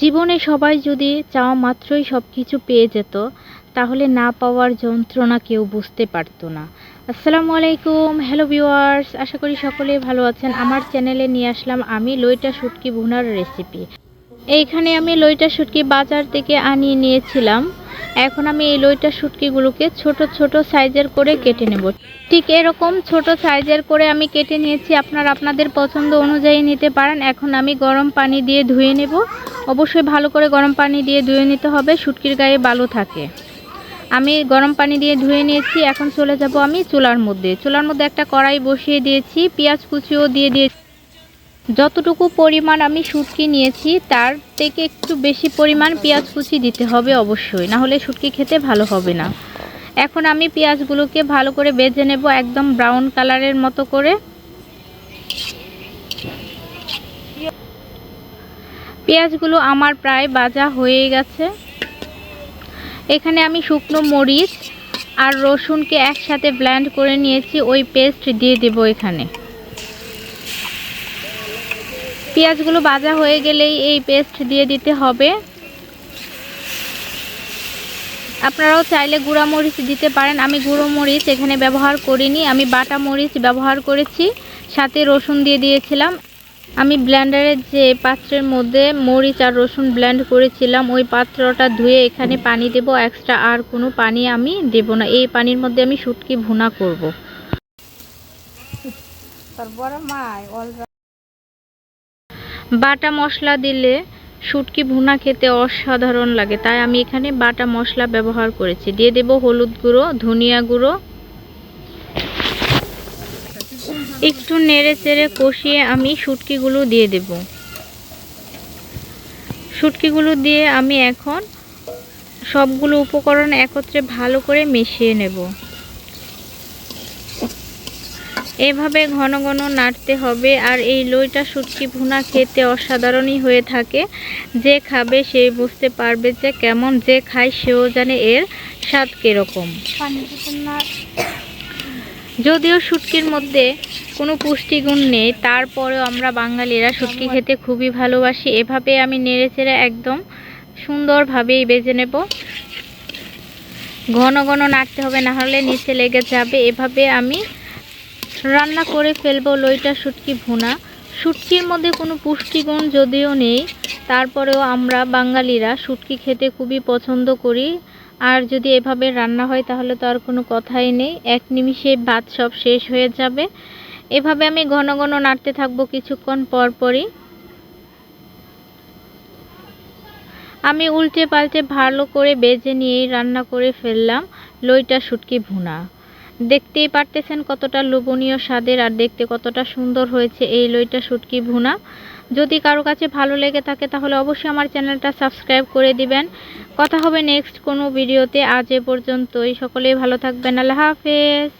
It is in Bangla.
জীবনে সবাই যদি চাওয়া মাত্রই সব কিছু পেয়ে যেত, তাহলে না পাওয়ার যন্ত্রণা কেউ বুঝতে পারতো না। আসসালামু আলাইকুম, হ্যালো ভিউয়ার্স, আশা করি সকলে ভালো আছেন। আমার চ্যানেলে নিয়ে আসলাম আমি লইটা শুটকি ভুনার রেসিপি। এইখানে আমি লইটা শুটকি বাজার থেকে আনিয়ে নিয়েছিলাম। এখন আমি এই লইটা শুটকিগুলোকে ছোট ছোট সাইজের করে কেটে নেব। ঠিক এরকম ছোট সাইজের করে আমি কেটে নিয়েছি। আপনারা আপনাদের পছন্দ অনুযায়ী নিতে পারেন। এখন আমি গরম পানি দিয়ে ধুয়ে নেব। অবশ্যই ভালো করে গরম পানি দিয়ে ধুয়ে নিতে হবে, শুটকির গায়ে বালু থাকে। আমি গরম পানি দিয়ে ধুয়ে নিয়েছি, এখন চলে যাব আমি চুলার মধ্যে। চুলার মধ্যে একটা কড়াই বসিয়ে দিয়েছি, পেঁয়াজ কুচিও দিয়ে দিয়েছি। যতটুকু পরিমাণ আমি শুটকি নিয়েছি, তার থেকে একটু বেশি পরিমাণ পেঁয়াজ কুচি দিতে হবে অবশ্যই না হলে শুটকি খেতে ভালো হবে না। এখন আমি পেঁয়াজগুলোকে ভালো করে বেজে নেব একদম ব্রাউন কালারের মতো করে। পেঁয়াজগুলো আমার প্রায় বাজা হয়ে গেছে। এখানে আমি শুকনো মরিচ আর রসুনকে একসাথে ব্ল্যান্ড করে নিয়েছি, ওই পেস্ট দিয়ে দেব এখানে। পেঁয়াজগুলো ভাজা হয়ে গেলেই এই পেস্ট দিয়ে দিতে হবে। আপনারাও চাইলে গুঁড়া মরিচ দিতে পারেন। আমি গুঁড়ো মরিচ এখানে ব্যবহার করিনি, আমি বাটা মরিচ ব্যবহার করেছি, সাথে রসুন দিয়ে দিয়েছিলাম। আমি ব্লেন্ডারের যে পাত্রের মধ্যে মরিচ আর রসুন ব্লেন্ড করেছিলাম ওই পাত্রটা ধুয়ে এখানে পানি দেব। এক্সট্রা আর কোনো পানি আমি দেব না। এই পানির মধ্যে আমি শুটকি ভুনা করব। বাটা মশলা দিলে শুটকি ভুনা খেতে অসাধারণ লাগে। তাই আমি এখানে বাটা মশলা ব্যবহার করেছি। দিয়ে দেব হলুদ গুঁড়ো ধনিয়া গুঁড়ো একটু নেড়ে চেড়ে কষিয়ে আমি শুটকিগুলো দিয়ে দেব। শুটকিগুলো দিয়ে আমি এখন সবগুলো উপকরণ একত্রে ভালো করে মিশিয়ে নেব। এভাবে ঘন ঘন নাড়তে হবে আর এই লইটা শুটকি ভুনা খেতে অসাধারণই হয়ে থাকে। যে খাবে সে বুঝতে পারবে যে কেমন যে খায় সেও জানে এর স্বাদ কীরকম। যদিও শুটকির মধ্যে কোনো পুষ্টিগুণ নেই তারপরেও আমরা বাঙালিরা শুটকি খেতে খুবই ভালোবাসি। এভাবে আমি নেড়ে চেড়ে একদম সুন্দরভাবেই বেজে নেব। ঘন ঘন নাড়তে হবে না হলে নিচে লেগে যাবে। এভাবে আমি রান্না করে ফেলব লইটা শুটকি ভুনা। শুটকির মধ্যে কোনো পুষ্টিগুণ যদিও নেই তারপরেও আমরা বাঙালিরা শুটকি খেতে খুবই পছন্দ করি। আর যদি এভাবে রান্না হয়, তাহলে তো আর কোনো কথাই নেই। এক নিমিষে ভাত সব শেষ হয়ে যাবে। এভাবে আমি ঘন ঘন নাড়তে থাকব কিছুক্ষণ পর পরই। আমি উল্টে পাল্টে ভালো করে বেজে নিয়েই রান্না করে ফেললাম। লইটা শুটকি ভুনা। দেখতেই পারতেছেন কতটা লোভনীয় স্বাদের আর দেখতে কতটা সুন্দর হয়েছে এই লইটা শুটকি ভুনা। যদি কারও কাছে ভালো লেগে থাকে তাহলে অবশ্যই আমার চ্যানেলটা সাবস্ক্রাইব করে দিবেন। কথা হবে নেক্সট কোনো ভিডিওতে। আজ এ পর্যন্তই। সকলেই ভালো থাকবেন। আল্লাহ হাফেজ।